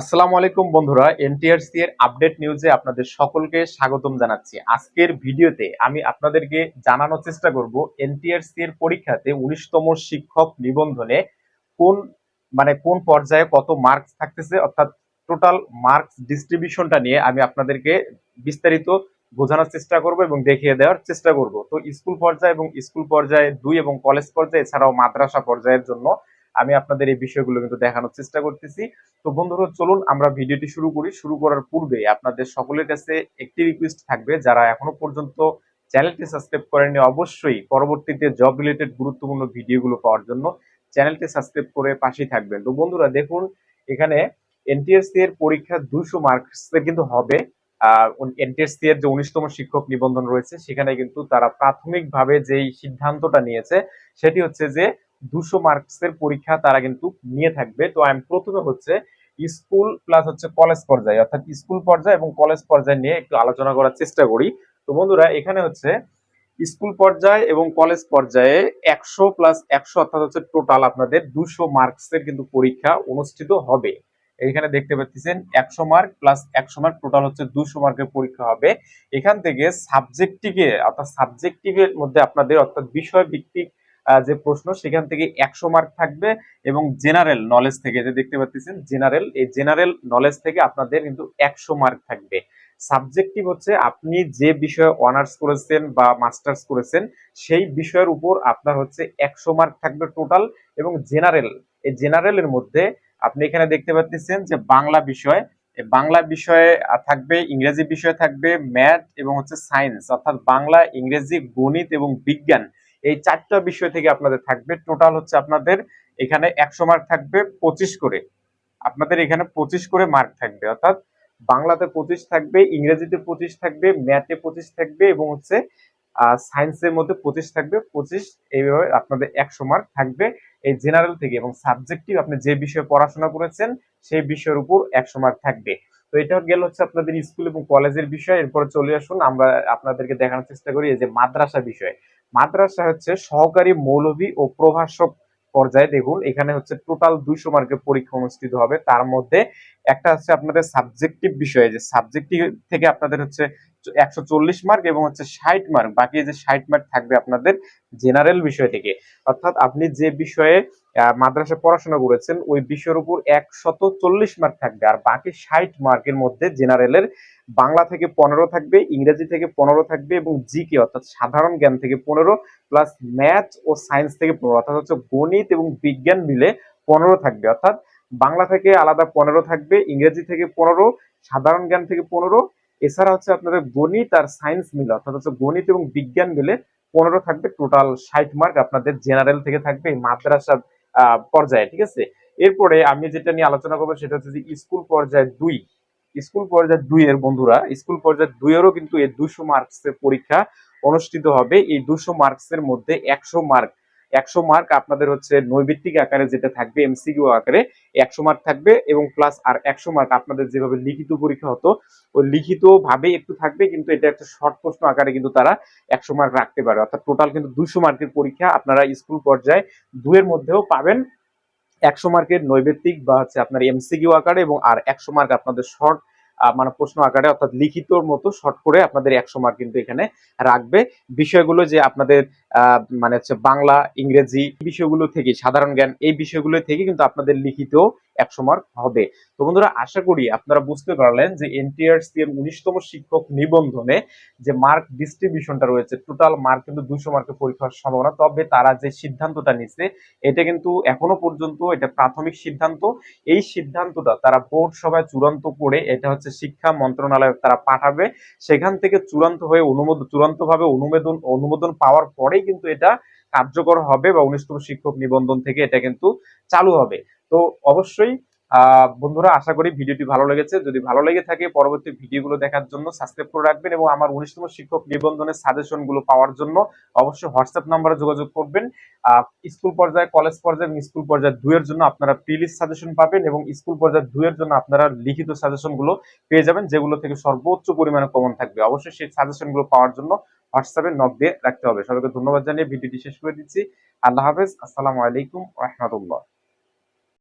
আসসালামু আলাইকুম বন্ধুরা, এনটিআরসি এর আপডেট নিউজে আপনাদের সকলকে স্বাগতম জানাচ্ছি। আজকের ভিডিওতে আমি আপনাদেরকে জানানোর চেষ্টা করব এনটিআরসি এর পরীক্ষাতে উনিশতম শিক্ষক নিবন্ধনে কোন মানে কোন পর্যায়ে কত মার্কস থাকতেছে, অর্থাৎ টোটাল মার্কস ডিস্ট্রিবিউশনটা নিয়ে আমি আপনাদেরকে বিস্তারিত বোঝানোর চেষ্টা করব এবং দেখিয়ে দেওয়ার চেষ্টা করব। তো স্কুল পর্যায়ে এবং স্কুল পর্যায়ে দুই এবং কলেজ পর্যায়ে, এছাড়াও মাদ্রাসা পর্যায়ের জন্য আমি আপনাদের এই বিষয়গুলো কিন্তু দেখানোর চেষ্টা করতেছি। তো বন্ধুরা, চলুন আমরা ভিডিওটি শুরু করি। শুরু করার পূর্বে আপনাদের সকলের কাছে একটি রিকোয়েস্ট থাকবে। যারা এখনও পর্যন্ত চ্যানেলটি সাবস্ক্রাইব করেননি, অবশ্যই পরবর্তীতে জব রিলেটেড গুরুত্বপূর্ণ ভিডিওগুলো পাওয়ার জন্য চ্যানেলটি সাবস্ক্রাইব করে পাশেই থাকবেন। তো বন্ধুরা, দেখুন, এখানে এনটিএসসি এর পরীক্ষা দুশো মার্কসের কিন্তু হবে। এনটিএসসি এর যে উনিশতম শিক্ষক নিবন্ধন রয়েছে, সেখানে কিন্তু তারা প্রাথমিকভাবে যেই সিদ্ধান্তটা নিয়েছে, সেটি হচ্ছে যে দুশো মার্কসের পরীক্ষা তারা কিন্তু নিয়ে থাকবে। তো আমি প্রথমে হচ্ছে স্কুল প্লাস হচ্ছে কলেজ পর্যায়ে, অর্থাৎ স্কুল পর্যায়ে এবং কলেজ পর্যায়ে নিয়ে একটু আলোচনা করার চেষ্টা করি। তো বন্ধুরা, এখানে হচ্ছে স্কুল পর্যায়ে এবং কলেজ পর্যায়ে একশো প্লাস একশো, অর্থাৎ হচ্ছে টোটাল আপনাদের দুশো মার্কসের কিন্তু পরীক্ষা অনুষ্ঠিত হবে। এখানে দেখতে পাচ্ছেন একশো মার্ক প্লাস একশো মার্ক, টোটাল হচ্ছে দুশো মার্কের পরীক্ষা হবে। এখান থেকে সাবজেক্টিভে অর্থাৎ সাবজেক্টিভের মধ্যে আপনাদের অর্থাৎ বিষয় ভিত্তিক যে প্রশ্ন, সেখান থেকে একশো মার্ক থাকবে এবং জেনারেল নলেজ থেকে যে দেখতে পাচ্ছেন জেনারেল এই জেনারেল নলেজ থেকে আপনাদের কিন্তু একশো মার্ক থাকবে। সাবজেক্টিভ হচ্ছে আপনি যে বিষয়ে অনার্স করেছেন বা মাস্টার্স করেছেন, সেই বিষয়ের উপর আপনার হচ্ছে একশো মার্ক থাকবে টোটাল এবং জেনারেল এই জেনারেলের মধ্যে আপনি এখানে দেখতে পাচ্ছেন যে বাংলা বিষয় বাংলা বিষয়ে থাকবে, ইংরেজি বিষয় থাকবে ম্যাথ এবং হচ্ছে সায়েন্স অর্থাৎ বাংলা, ইংরেজি, গণিত এবং বিজ্ঞান। এই চারটা বিষয় থেকে আপনাদের থাকবে। টোটাল হচ্ছে আপনাদের এখানে একশো মার্ক থাকবে, পঁচিশ করে। আপনাদের এখানে পঁচিশ করে মার্ক থাকবে। অর্থাৎ বাংলাতে পঁচিশ থাকবে, ইংরেজিতে পঁচিশ থাকবে, ম্যাথে পঁচিশ থাকবে এবং হচ্ছে সায়েন্সের মধ্যে পঁচিশ থাকবে। পঁচিশ এইভাবে আপনাদের একশো মার্ক থাকবে। এই জেনারেল থেকে এবং সাবজেক্টিভ আপনি যে বিষয়ে পড়াশোনা করেছেন, সেই বিষয়ের উপর একশো মার্ক থাকবে। তো এটা গেল হচ্ছে আপনাদের স্কুল এবং কলেজের বিষয়। এরপরে চলে আসুন, আমরা আপনাদেরকে দেখানোর চেষ্টা করি যে মাদ্রাসা বিষয়। মাদ্রাসা হচ্ছে সহকারী মৌলভী ও প্রভাষক পর্যায়ে দেখুন, এখানে হচ্ছে টোটাল দুইশো মার্কের পরীক্ষা অনুষ্ঠিত হবে। তার মধ্যে একটা হচ্ছে আপনাদের সাবজেক্টিভ বিষয়ে, যে সাবজেক্টিভ থেকে আপনাদের হচ্ছে একশো চল্লিশ মার্ক এবং হচ্ছে ষাট মার্ক বাকি যে ষাট মার্ক থাকবে আপনাদের জেনারেল বিষয় থেকে। অর্থাৎ আপনি যে বিষয়ে মাদ্রাসা পড়াশোনা করেছেন, ওই বিষয়ের উপর একশত চল্লিশ মার্ক থাকবে। আর বাকি ষাট মার্কের মধ্যে জেনারেলের বাংলা থেকে পনেরো থাকবে, ইংরেজি থেকে পনেরো থাকবে এবং জিকে অর্থাৎ সাধারণ জ্ঞান থেকে পনেরো প্লাস ম্যাথ ও সায়েন্স থেকে পনেরো, অর্থাৎ হচ্ছে গণিত এবং বিজ্ঞান মিলে পনেরো থাকবে। অর্থাৎ বাংলা থেকে আলাদা পনেরো থাকবে, ইংরেজি থেকে পনেরো, সাধারণ জ্ঞান থেকে পনেরো এছাড়া হচ্ছে আপনাদের গণিত আর সায়েন্স মিলে, অর্থাৎ হচ্ছে গণিত এবং বিজ্ঞান মিলে পনেরো থাকবে টোটাল ষাট মার্ক আপনাদের জেনারেল থেকে থাকবে মাদ্রাসা পর্যায়ে, ঠিক আছে? এরপরে আমি যেটা নিয়ে আলোচনা করব সেটা হচ্ছে যে স্কুল পর্যায়ে দুই স্কুল পর্যায়ে দুই এর বন্ধুরা স্কুল পর্যায়ে দুই এরও কিন্তু এই দুশো মার্কসের পরীক্ষা অনুষ্ঠিত হবে, এই দুশো মার্কসের মধ্যে একশো মার্ক একশো মার্ক আপনাদের হচ্ছে নৈবিত্তিক আকারে যেটা থাকবে এমসিকিউ আকারে একশো মার্ক থাকবে এবং প্লাস আর একশো মার্ক আপনাদের যেভাবে লিখিত পরীক্ষা হতো, ওই লিখিত ভাবে একটু থাকবে কিন্তু এটা একটা শর্ট প্রশ্ন আকারে কিন্তু তারা একশো মার্ক রাখতে পারে। অর্থাৎ টোটাল কিন্তু দুশো মার্কের পরীক্ষা আপনারা স্কুল পর্যায়ে দুয়ের মধ্যেও পাবেন। একশো মার্কের নৈবেত্তিক বা হচ্ছে আপনার এমসিকিউ আকারে এবং আর একশো মার্ক আপনাদের শর্ট মানে প্রশ্ন আকারে অর্থাৎ লিখিতর মতো শর্ট করে আপনাদের একশো মার্ক কিন্তু এখানে রাখবে। বিষয়গুলো যে আপনাদের মানে হচ্ছে বাংলা, ইংরেজি বিষয়গুলো থেকে, সাধারণ জ্ঞান এই বিষয়গুলো থেকে কিন্তু আপনাদের লিখিত একশো মার্ক হবে। তো বন্ধুরা, আশা করি আপনারা বুঝতে পারলেন যে এনটিআরসি এর উনিশতম শিক্ষক নিবন্ধনে যে মার্ক ডিস্ট্রিবিউশনটা রয়েছে, টোটাল মার্ক কিন্তু দুশো মার্কের পরীক্ষার সম্ভাবনা। তবে তারা যে সিদ্ধান্তটা নিচ্ছে এটা কিন্তু এখনও পর্যন্ত এটা প্রাথমিক সিদ্ধান্ত। এই সিদ্ধান্তটা তারা বোর্ড সভায় চূড়ান্ত করে এটা হচ্ছে শিক্ষা মন্ত্রণালয়ে তারা পাঠাবে। সেখান থেকে চূড়ান্ত হয়ে অনুমোদন চূড়ান্তভাবে অনুমোদন অনুমোদন পাওয়ার পরেই কিন্তু এটা কার্যকর হবে বা উনিশতম শিক্ষক নিবন্ধন থেকে এটা কিন্তু চালু হবে। তো অবশ্যই বন্ধুরা, আশা করি ভিডিওটি ভালো লেগেছে। যদি ভালো লেগে থাকে, পরবর্তী ভিডিওগুলো দেখার জন্য সাবস্ক্রাইব করে রাখবেন এবং আমার উনিশতম শিক্ষক নিবন্ধনের সাজেশনগুলো পাওয়ার জন্য অবশ্যই হোয়াটসঅ্যাপ নাম্বারে যোগাযোগ করবেন। স্কুল পর্যায়ে কলেজ পর্যায়ে এবং স্কুল পর্যায়ে দুইয়ের জন্য আপনারা প্রিলিস্ট সাজেশন পাবেন এবং স্কুল পর্যায়ে দুইয়ের জন্য আপনারা লিখিত সাজেশনগুলো পেয়ে যাবেন, যেগুলো থেকে সর্বোচ্চ পরিমাণে কমন থাকবে। অবশ্যই সেই সাজেশনগুলো পাওয়ার জন্য হোয়াটসঅ্যাপে নক দিয়ে রাখতে হবে। সবাইকে ধন্যবাদ জানিয়ে ভিডিওটি শেষ করে দিচ্ছি। আল্লাহ হাফেজ। আসসালামু আলাইকুম রহমতুল্লাহ।